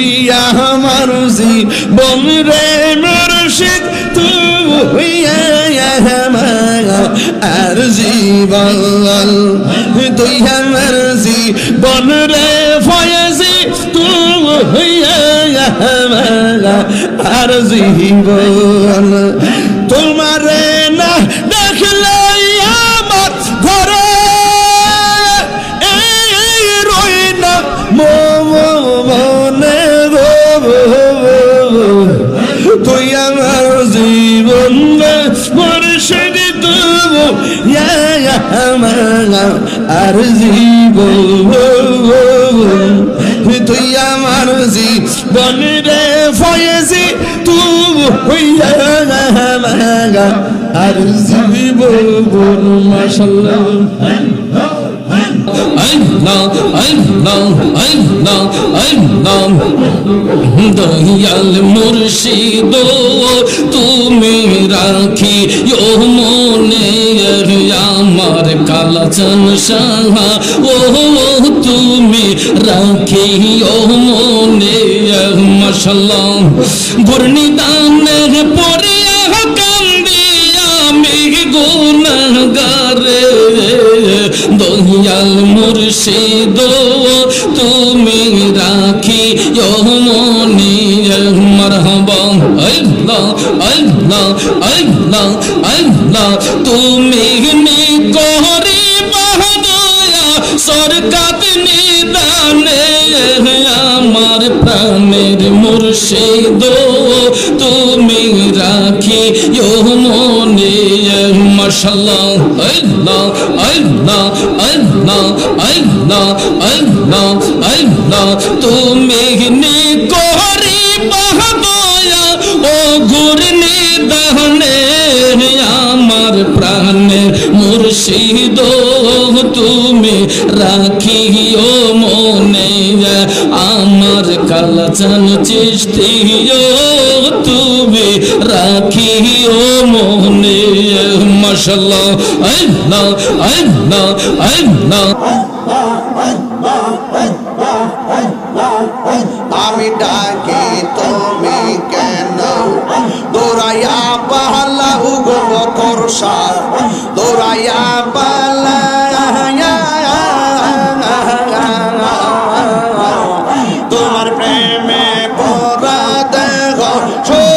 তুই আমার জীবন রে মুর্শিদ, তুই আমার আর জীবন তুই আমার জীবন রে ফয়েজি, তুই আমার আর জীবন তোমারে তুই আমার জীবন রে ফয়েছি তবু আমার আর মাশাল্লাহ আল্লাহ আল্লাহ আল্লাহ দয়াল মুর্শিদ, তুমি রাখি ও মনে আমার কালাচন সাহা, ও তুমি রাখি ও মনে মশাল্লাহ ঘূর্ণিদানের পরে আমি গুণগারে দয়াল মুর্শিদ, তুমি রাখি মনি, মরহবা। আল্লাহ আল্লাহ আল্লাহ আল্লাহ, তুমি বাহদয়া সরকাত নিদানে আমার প্রাণের মুর্শিদ, তুমি রাখি মনে মশাল্লাহ আল্লাহ আল্লাহ আল্লাহ আল্লাহ আল্লাহ আল্লাহ, তুমি নি করি বাহদয়া ও ঘুরনি দহনে আমার প্রাণের মুর্শিদ। চিস্তিও তুমি রাখিও মনে মশাল্লাহ আল্লাহ আল্লাহ আল্লাহ আমি ডাকি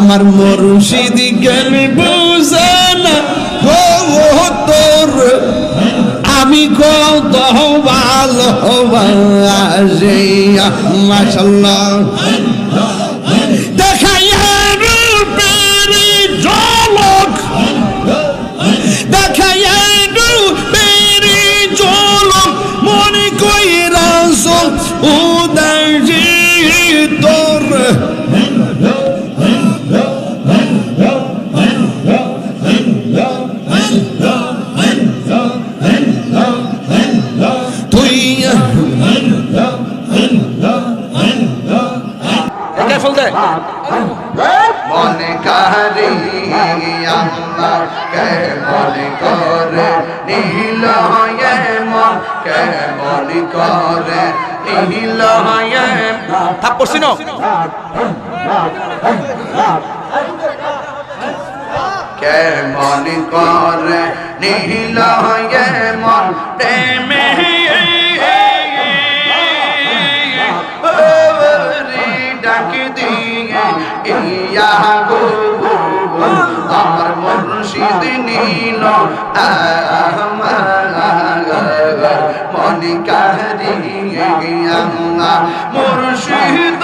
আমার মুর্শিদ জ্ঞান বুঝানা গো তোর। আমি কত ভালো মাশাল্লাহ। মনে কারি কে মনে করে? নীল হয়ে মন কে মনে করে? নীল হয়ে থাপ পড়ছি না। কে মনে করে? নীল হয়ে মন। প্রেমে ডাক দিয়ে ইয়া গো আমার মুর্শিদ নীল মনে মুর্শিদ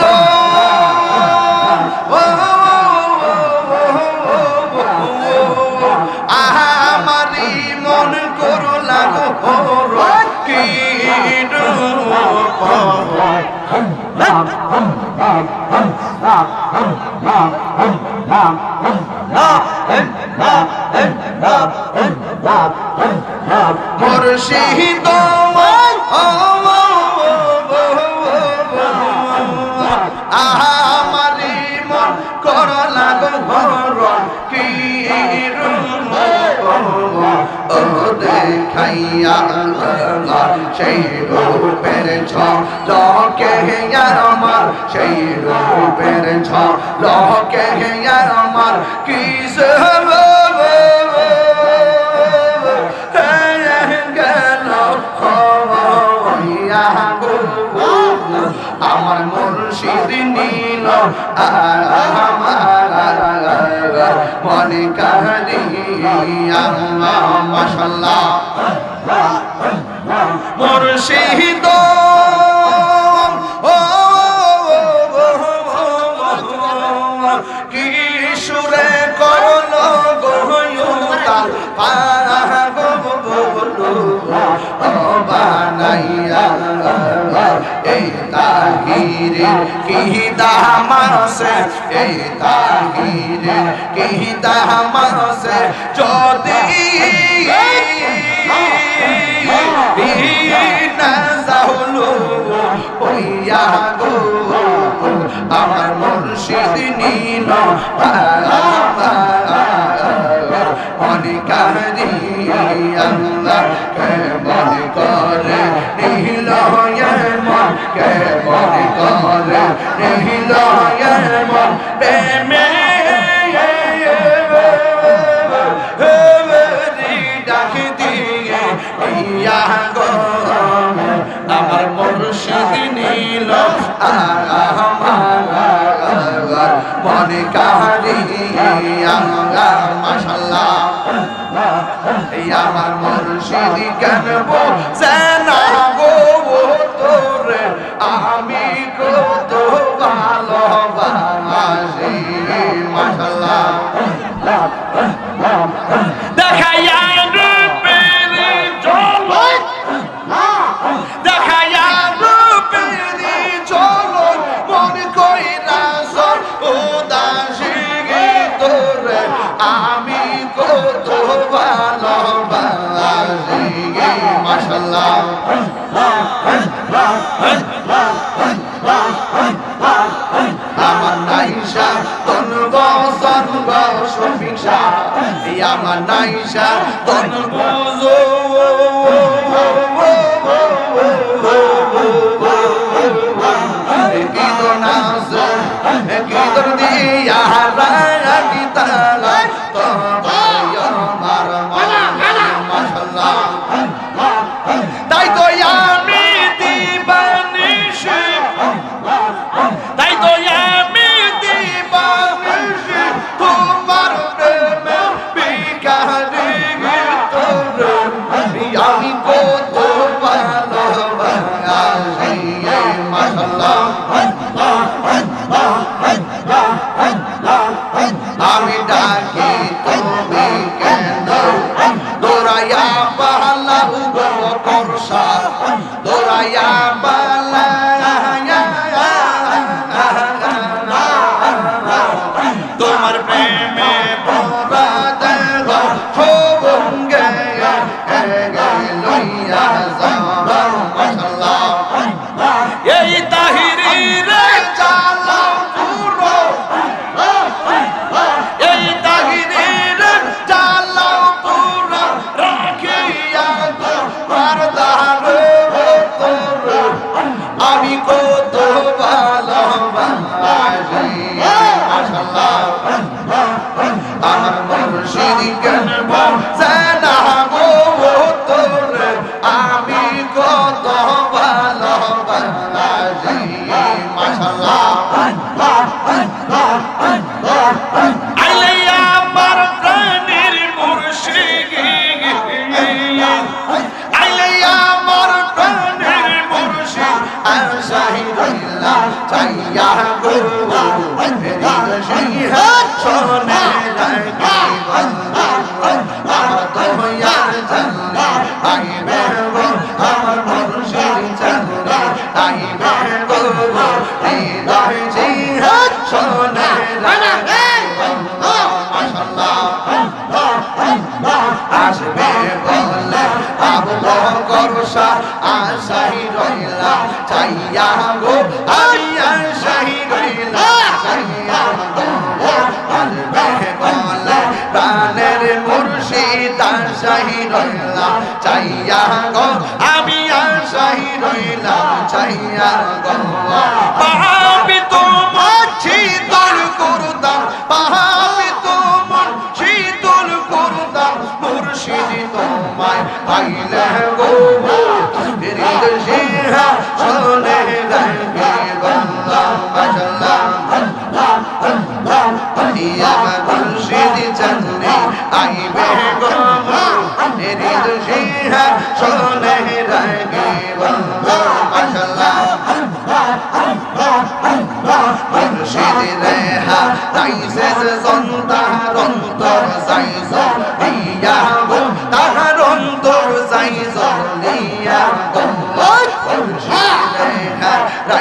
আমারি মন করো লাগো কি রূপ মুর্শিদ আমারি মন কর লাগো ঘর কি ও দেখাইয়া সেই রূপের ছ লকে আমার সেই রূপের ছ লকে আমার গেল হইয়া গো আমার মুর্শিদ আমার তাহিরে কি দামাসে এই তাহিরে কি দামাসে যদি আমার মুর্শিদ নীল কে মনে করে নীল মন প্রেমে আমার মুর্শিদ নীল মনে কাহারি আমার মুর্শিদ কেন তোরে আমি কত ভালোবাসি মাশাল্লাহ আমার নাইশা তন বসন বসফিসা আমার নাইশা তন তোমার প্রেমে 你马上拉，拉，拉，拉。শাহ রইলা চাইয়া গো আমি আশাই রইলা চাইয়া প্রাণের মুর্শিদ আশাই রইলা চাইয়া গো আমি আশাই রইলা চাইয়া গো সিংহা শোনে রাখে বন্দা মাশাল্লাহ